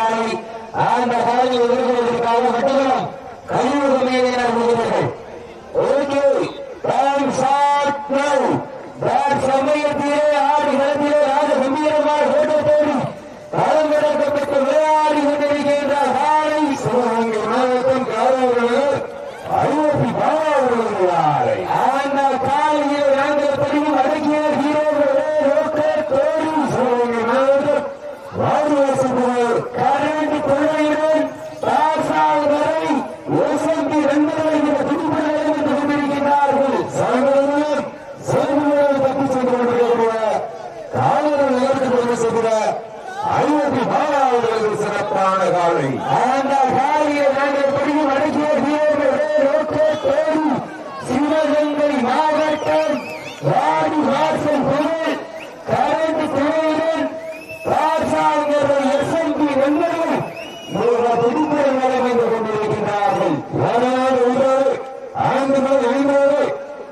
காலை அந்த சாலையை எதிர்கொள்வதற்காக மட்டும் கையுறமே வீரர்கள் okay time short now that சமயத்திலே ஆடு களத்திலே ராஜ கம்பீரமாக ஓட்டத்தோடு களம் கிடக்கப்பட்டு விளையாடி கொண்டிருக்கின்ற காலை சிவகங்கை மாவட்டம் காவலர்கள் ஐரோப்பி பாவலர்களாரை அந்த காலையில் நாங்கள் பதிவு அடக்கிய வீரர்களே நோக்கத்தோடு சிவகங்கை மாவட்டம் வாரிவாசபுரம் கரண்ட் கொள்ளையுடன் தாசால் வரை ஓசம்பி ரெண்டரை என்ற துடுப்புகளை வந்து கொண்டிருக்கிறார்கள் சங்கரங்களும் செல்வங்களும் தப்பி சென்று கொண்டிருக்கிற காவலர் நகருக்கு கொண்டு சென்ற ஐரோப்பி பாவலர்கள் சிறப்பான காலை அந்த காலையை நாங்கள் பதிவு அடக்கிய வீரர்களே நோக்கத்தோடு சிவகங்கை மாவட்டம் வாடி வாசல் பொருள் கரண்ட் கொள்ளையுடன் தாசால் எஸ்எம்பி ரெண்டரை என்ற துடுப்புகளை வந்து கொண்டிருக்கிறார்கள் யாராவது ஒருவர் ஐந்து முதல் ஐந்தாவது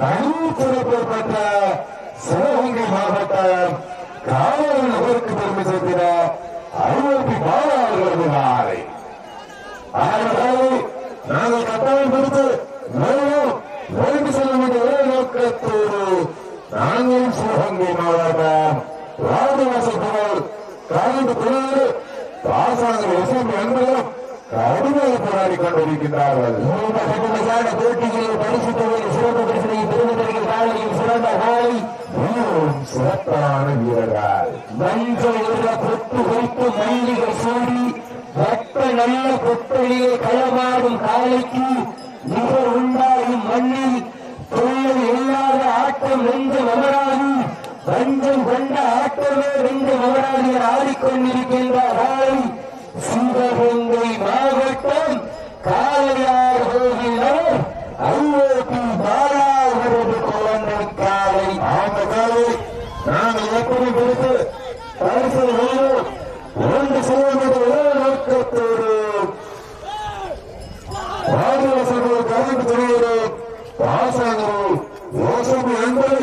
தனி சிறப்பு பெற்ற சிவகங்கை மாவட்டம் காவலர் நகருக்கு பெருமை சேர்க்கிற ஐரோப்பி பாவலர்கள் நாளை ஆகவே நாங்கள் கட்டாயம் கொடுத்து மேலும் நோய்ந்து செல்ல வேண்டிய ஒரே நோக்கத்தோடு நாங்களும் சிவகங்கை மாவட்டம் ராஜவாசப்போர் பிறகு பாசாங்க எஸ்எம்பி என்பதும் கடுமையாக போராடி கொண்டிருக்கின்றார்கள். போட்டிகளில் பரிசு தொகையை சிறப்பு பரிசனை பெறுவதற்கு காலையில் சிறந்த காலை. மிகவும் சிறப்பான வீரர்கள். மஞ்சள் பொட்டு வைத்து மல்லிகை சூடி வெப்ப நல்ல பொட்டலிலே களமாடும் காலைக்கு நிகர் உண்டாகும் மண்ணில் தொல்லை இல்லாத ஆட்டம் நெஞ்சம் அமராது வஞ்சம் கொண்ட ஆட்டமே நெஞ்சம் அமராது ஆடிக்கொண்டிருக்கின்ற காலை சிவகங்கை மாவட்டம் காலையார் கோவில் அவ்வளோ பாலாவரது குழந்தை காலை அந்த காலை நாங்கள் எப்படி கொடுத்து பரிசு வெல்லும் ஒன்று செல்வது ஒரே நோக்கத்தோடு பாதுகாசர்கள் கலந்து துறையோடு பாசாங்கரும் யோசனை என்பது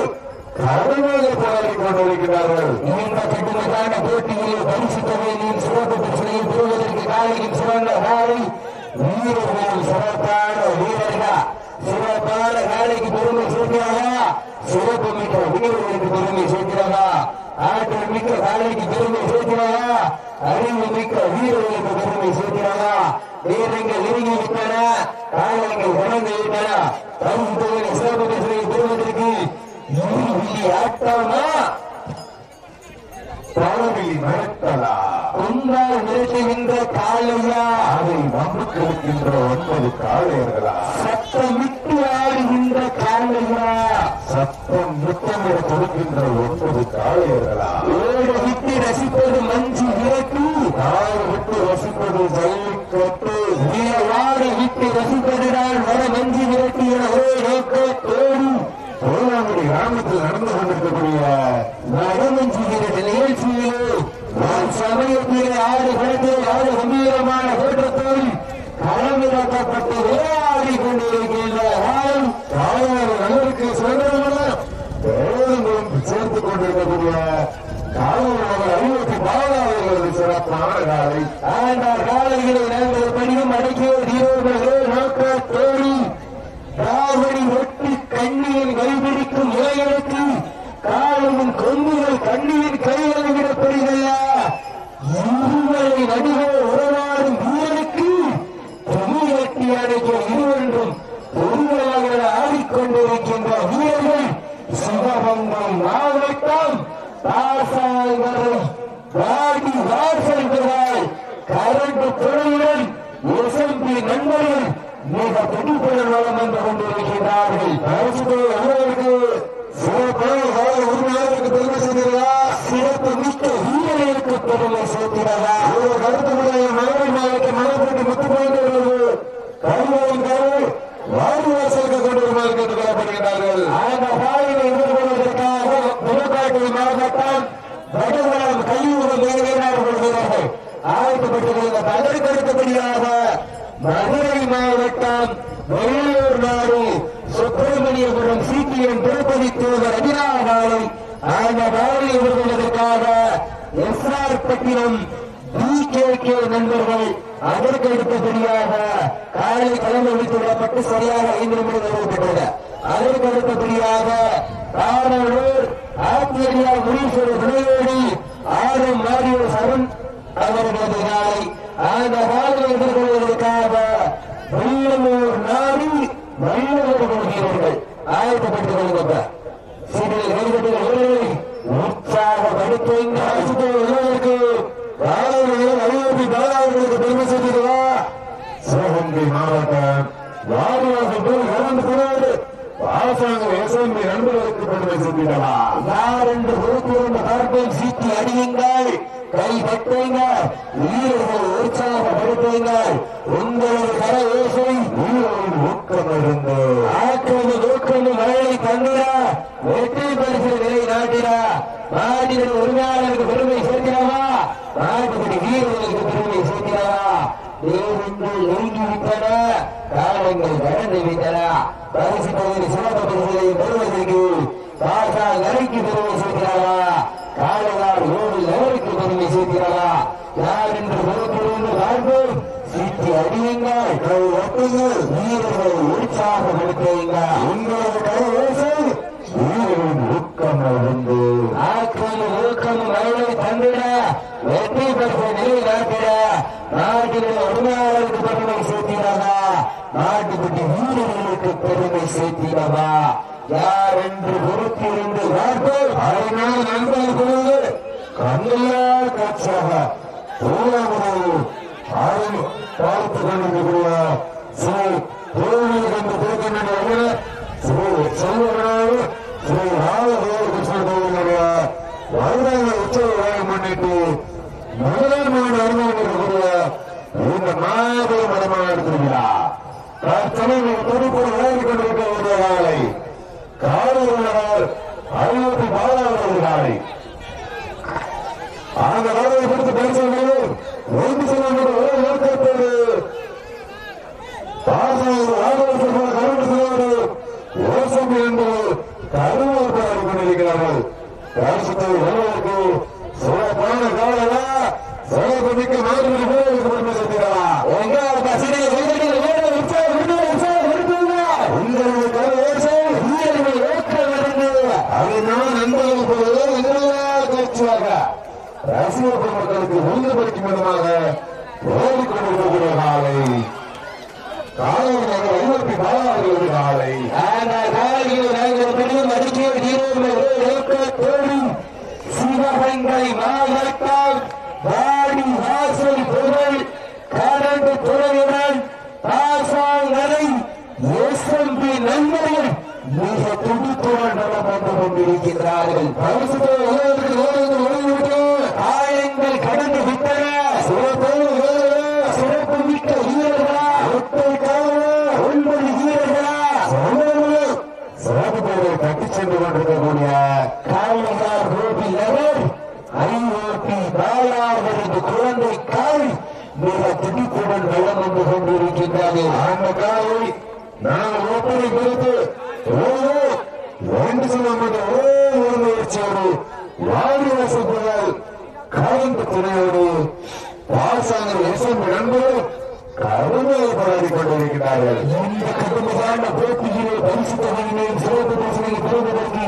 கடுமையாக போராடி கொண்டிருக்கிறார்கள். இந்த கடுமையான போட்டியில் பரிசு தொகையின் சிறப்பு பிரச்சனையை பெறுவதற்கு காலையில் சிறந்த காலை வீரர்கள் சிறப்பான வீரர்களா? சிறப்பான காலைக்கு பெருமை சேர்க்கிறாரா சிறப்பு மிக்க வீரர்களுக்கு பெருமை சேர்க்கிறாரா ஆற்றல் மிக்க காலைக்கு பெருமை சேர்க்கிறாரா அறிவு மிக்க வீரர்களுக்கு பெருமை சேர்க்கிறாரா நெருங்கி விட்டன உணர்ந்து விட்டன. பரிசு சிறப்பு பெறுவதற்கு காலையா அதை நமக்கு இருக்கின்ற ஒன்பது காளையர்களா? சத்தமிட்டு ஆடுகின்ற காலையா சத்தம் முத்தமிட கொடுக்கின்ற ஒன்பது காளையர்களா? ஓட விட்டு ரசிப்பது மஞ்சு விரட்டு. நாள் விட்டு வசிப்பது ஜல்லிக்கட்டு வாட விட்டு ரசிப்பதுதான் வர மஞ்சு மிக துடிப்புடன் வளம் வந்து கொண்டிருக்கிறார்கள் அரசு அலுவலருக்கு சிறப்பான உரிமையாளருக்கு பெருமை செய்கிறதா சிறப்பு மிக்க வீரர்களுக்கு பெருமை சேர்க்கிறதா ஒரு கருத்துடைய மதுரை மாவட்ட மலைப்பட்டி முத்துப்பாண்டியர்கள் கருவூரின் கரு வாரிவாசலுக்கு கொண்டு கேட்டுக் கொள்ளப்படுகிறார்கள் அந்த பாதையை எதிர்கொள்வதற்காக புதுக்காட்டு மாவட்டம் வடகுளம் கையூரம் வீரர்கள் வீரர்கள் ஆயத்தப்பட்டிருந்த அதற்கு அடுத்தபடியாக மதுரை மாவட்டம் வெள்ளூர் நாடு. சுப்பிரமணியபுரம் சிபிஎம் திருப்பதி தூதர் அபிராபாலை அந்த பாதையை எதிர்கொள்வதற்காக எஸ்ஆர் பட்டினம் பிகேகே நண்பர்கள் அதற்கு அடுத்தபடியாக காலை கிளம்பி வைத்து விடப்பட்டு சரியாக ஐந்து நிமிடம் நிறுவப்பட்டது அதற்கு அடுத்தபடியாக தாராளூர் ஆத்திரியா முனீஸ்வரர் துணையோடி ஆறும் மாரியோ சரண் அவர்களது காலை அந்த காலை எதிர்கொள்வதற்காக வெள்ளலூர் நாடி வல்லவர்கள் வீரர்கள் ஆயத்தப்பட்டுக் கொள்ளுங்க. சீரியல் கைதட்டுகள் வீரர்களை உற்சாகப்படுத்துங்க அரசுக்கு காலையில் ஐநூத்தி பாலாவர்களுக்கு பெருமை சேர்த்துக்கவா? சிவகங்கை மாவட்டம் வாரிவாசல் போல் இறந்து போனாரு பாசாங்க எஸ்எம்பி நண்பர்களுக்கு பெருமை சேர்த்திடவா யார் என்று பொறுத்திருந்த பார்ப்போம். சீட்டி அடியுங்கள் கை வீரர்கள் உற்சாகப்படுத்துங்கள் உங்களது கர ஓசை வீரரின் ஊக்கம் இருந்து ஆற்றல் ஊக்கம் மழை தந்திரா வெற்றி பரிசு நிலை நாட்டினா மாநில உரிமையாளருக்கு பெருமை சேர்க்கிறவா நாட்டுப்படி வீரர்களுக்கு பெருமை சேர்க்கிறவா தேவங்கள் நெருங்கிவிட்டன காலங்கள் கடந்து விட்டன பரிசு பகுதி சிறப்பு பரிசுகளை பெறுவதற்கு பாசா நரைக்கு பெருமை சேர்க்கிறவா காலகால் ஓடு நகருக்கு பெருமை சேர்க்கிறவா யார் என்று பொறுத்திருந்து பார்ப்போம் சீட்டி அடியுங்கள் கை ஒட்டுங்கள். வீரர்களை உற்சாகப்படுத்துங்கள். உங்களது கை ஓசை வீரரின் ஊக்கம் இருந்து ஆக்கம் ஊக்கம் மழை தந்திட. வெற்றி பெற்ற நிலை நாட்டிட நாட்டில் உரிமையாளருக்கு பெருமை சேர்த்திடவா நாட்டுக்குட்டி வீரர்களுக்கு பெருமை சேர்த்திடவா? யார் என்று பொறுத்திருந்து பார்ப்போம். அதனால் நண்பர்கள் கண்ணில்லா காட்சியாக தூரமுறை பார்த்து கொண்டிருக்கிற ஸ்ரீ தோல்வி கண்டு கொடுக்கின்ற ஸ்ரீ செல்வராக ஸ்ரீ ராமகிருஷ்ண கோவிலுடைய வருடாத உற்சவ விழாவை முன்னிட்டு முதல் மாடு அனுமதி இருக்கக்கூடிய இந்த மாபெரும் மடமாக எடுத்திருக்கிறார் தற்சமயம் தொடுப்பு விளையாடி கொண்டிருக்கிற ஒரு காலை. காலை உள்ளவர் அறுபத்தி பாலாவது காலை அந்த காலையை குறித்து பேசுவது ஒன்று செல்லும் ஒரே நோக்கத்தோடு பாசாவது ஆதரவு கருண்டு செல்வது யோசனை என்பது கருவாப்பாடி கொண்டிருக்கிறார்கள். சிறப்பான காலையா சிறப்பு மிக்க மாதிரி பேருக்கு பெருமை சேர்க்கிறார் எங்கள் பசங்களை வீரர்கள் வீரர்கள் உற்சாகம் விடுதலை உற்சாகம் விடுத்துங்க உங்களது கருவேசை வீரர்கள் ஊக்கம் இருந்து அதனால் நண்பர்கள் போது எங்களா காட்சியாக ரசிகர் பெருமக்களுக்கு உறுதிப்படுத்தும் விதமாக ஓடிக்கொண்டிருக்கிற காலை. காலை. நகர் ஐநூத்தி பாலாவது காலை சிவகங்கை மாவட்டம் வாடி வாசல் புகழ் கரண்டு துறையுடன் பாசாங்கரை எஸ்எம்பி நண்பர்கள் மிக துடிப்புடன் நலம் வந்து கொண்டிருக்கிறார்கள் பரிசுத்தை உலகத்துக்கு ஓடுவது ஒளிவிட்டு காயங்கள் கடந்து விட்டன சிறப்போடு ஓடுவது சிறப்பு மிக்க வீரர்களா ஒற்றை காலையா ஒன்பது வீரர்களா சமூகங்களே சிறப்பு பேரை தட்டிச் சென்று கொண்டிருக்கக்கூடிய காளிகார் ரோட்டில் நகர் ஐஓபி பாலாவரது குழந்தை கால் மிக துடிப்புடன் வளம் வந்து கொண்டிருக்கின்றது அந்த காலை நாங்கள் ஒப்பனை குறித்து ஓய்வு ரெண்டு சிலமீட்டர் ஒரே ஒரு முயற்சியோடு வாடி வசதிகள் கரண்ட் துணையோடு பாசாங்கர் எஸ்எம் நண்பர்கள் கருமையை போராடி கொண்டிருக்கிறார்கள். இந்த கடுமையான போட்டியிலே பரிசு தொகையினையும் சிறப்பு பரிசனை பெறுவதற்கு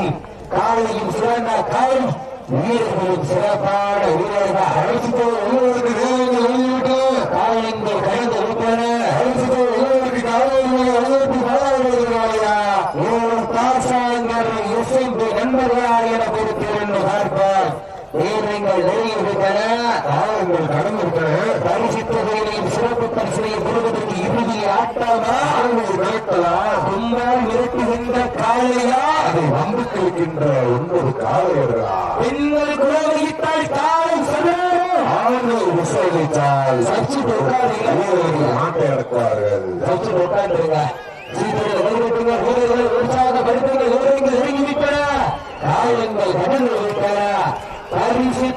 காலையும் சிறந்த காலம் வீரர்களும் சிறப்பான வீரர்கள் அரசுக்கு உள்ளவருக்கு வேலைகள் வெளியிட்டு காயங்கள் கடந்து விட்டன அரசுக்கு உள்ளவருக்கு காலையில் அழுத்தி பாராளுகிறாயா இவரும் பாசாங்கர் எஸ்எம்பி நண்பர்களாக என பொறுத்திருந்து பார்ப்பார் வீரங்கள் நெருங்கிவிட்டன காலங்கள் கடந்து விட்டன பரிசு பரிசனையும் பெறுவதற்கு இறுதி ஆட்டமா மிரட்டுகின்ற காளையா அதை வந்து கழிக்கின்ற ஒன்பது காலையர்களா பெண்கள் குலவையிட்டால் காலம் சதுரம் ஆண்கள் விசாரித்தால் சற்று உட்காருங்க. வீரர்கள் நாட்டை அடக்குவார்கள். சற்று உட்கார்ந்துருங்க சீக்கிரம் வருகின்ற வீரர்கள் உற்சாகப்படுத்துங்க வீரர்கள் நெருங்கிவிட்டன காயங்கள் கடந்து விட்டன. பரிசு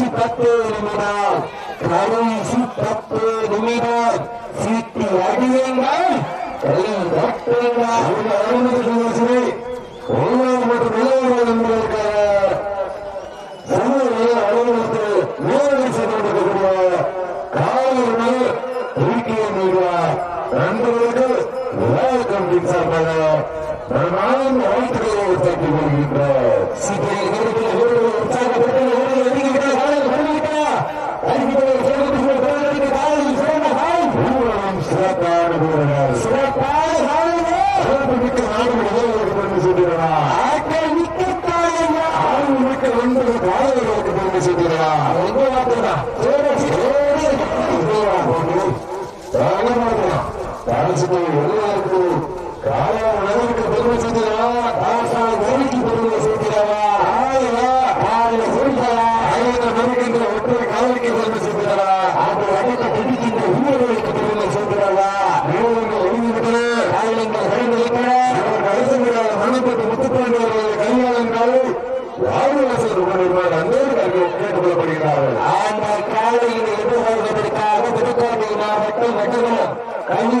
ಋಷಿಪತ್ತೆ ನಿಮಿದ ಕರುಷಿಪತ್ತೆ ನಿಮಿದ ಸೀತಿ ಅಡಿಯಿಂದ ಕೈ ರಕ್ತದಿಂದ ಅರುಣಿ நடவடிக்கை எல்லாருக்கு ராஜா நடவடிக்கை பெருமை செய்கிறா ராசா தேவிக்கு பெருமை செய்கிறவா ஆயிரா ஆயிர சொல்கிறா ஆயிர நம்பிக்கின்ற ஒற்றை காதலிக்கு பெருமை செய்கிறா அந்த வகையில் பிடிக்கின்ற உயிர்களுக்கு பெருமை செய்கிறவா நிறுவனங்கள் ஒழுங்கிருக்கிற ஆயிரங்கள் கைவிடுகிற அரசுகளால் மனப்பட்டு முத்துக்கொண்டு வருவதை கையாளுங்கள். யாரும் அன்பு கேட்டுக் கொள்ளப்படுகிறார்கள் ஆனால் காலையில் எதிர்பார்ப்பதற்காக திருக்கோவில் மாவட்டம் கட்டணம் கல்வி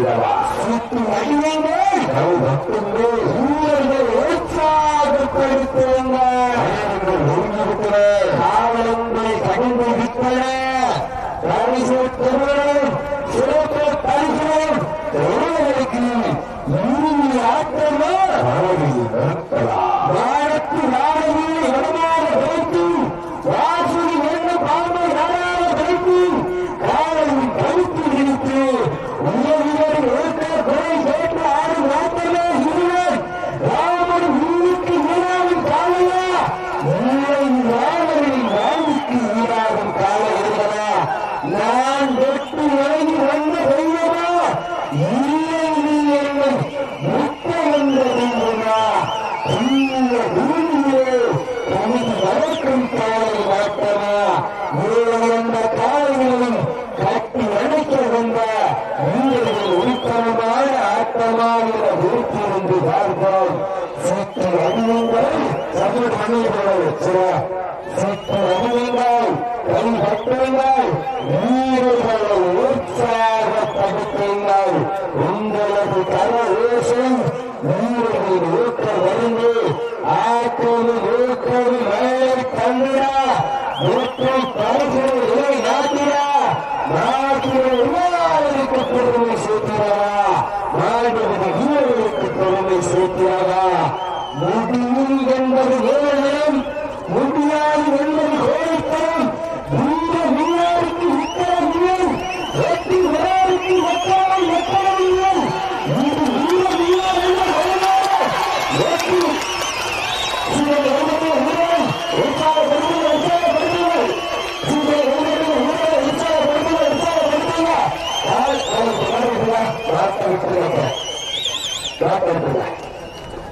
விடவா மற்றும் வாழ்கிறோம் சற்று அறிவுங்கள் தமிழ் தமிழ் சரியா சற்று அறிவுங்கள் வழிபட்டுங்கள் இருக்கிறதா முடியும் என்பது வேலையும் முடியாது என்பது கோரிக்கையும் இந்த விழாவுக்கு உத்தரவில்லை வெற்றி விழாவுக்கு ஒற்றாமல் ஒற்றவில்லை இது இந்த விழா என்ற கொள்கையாக வெற்றி இந்த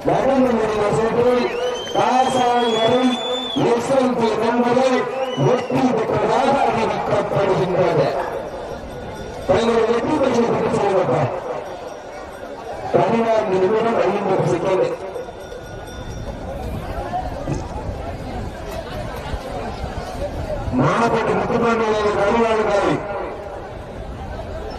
வருடங்களுடைய சூட்டில் தாசால் வரும் எஸ்எல்பி என்பதை வெற்றி பெற்றதாக அறிவிக்கப்படுகின்றது. தங்களுடைய வெற்றி பற்றி பற்றி சொல்லப்பட்டார் பதினான்கு நிமிடம் ஐம்பது செகண்ட் மாணப்பட்டு முத்துமாநில வருவாளர்களை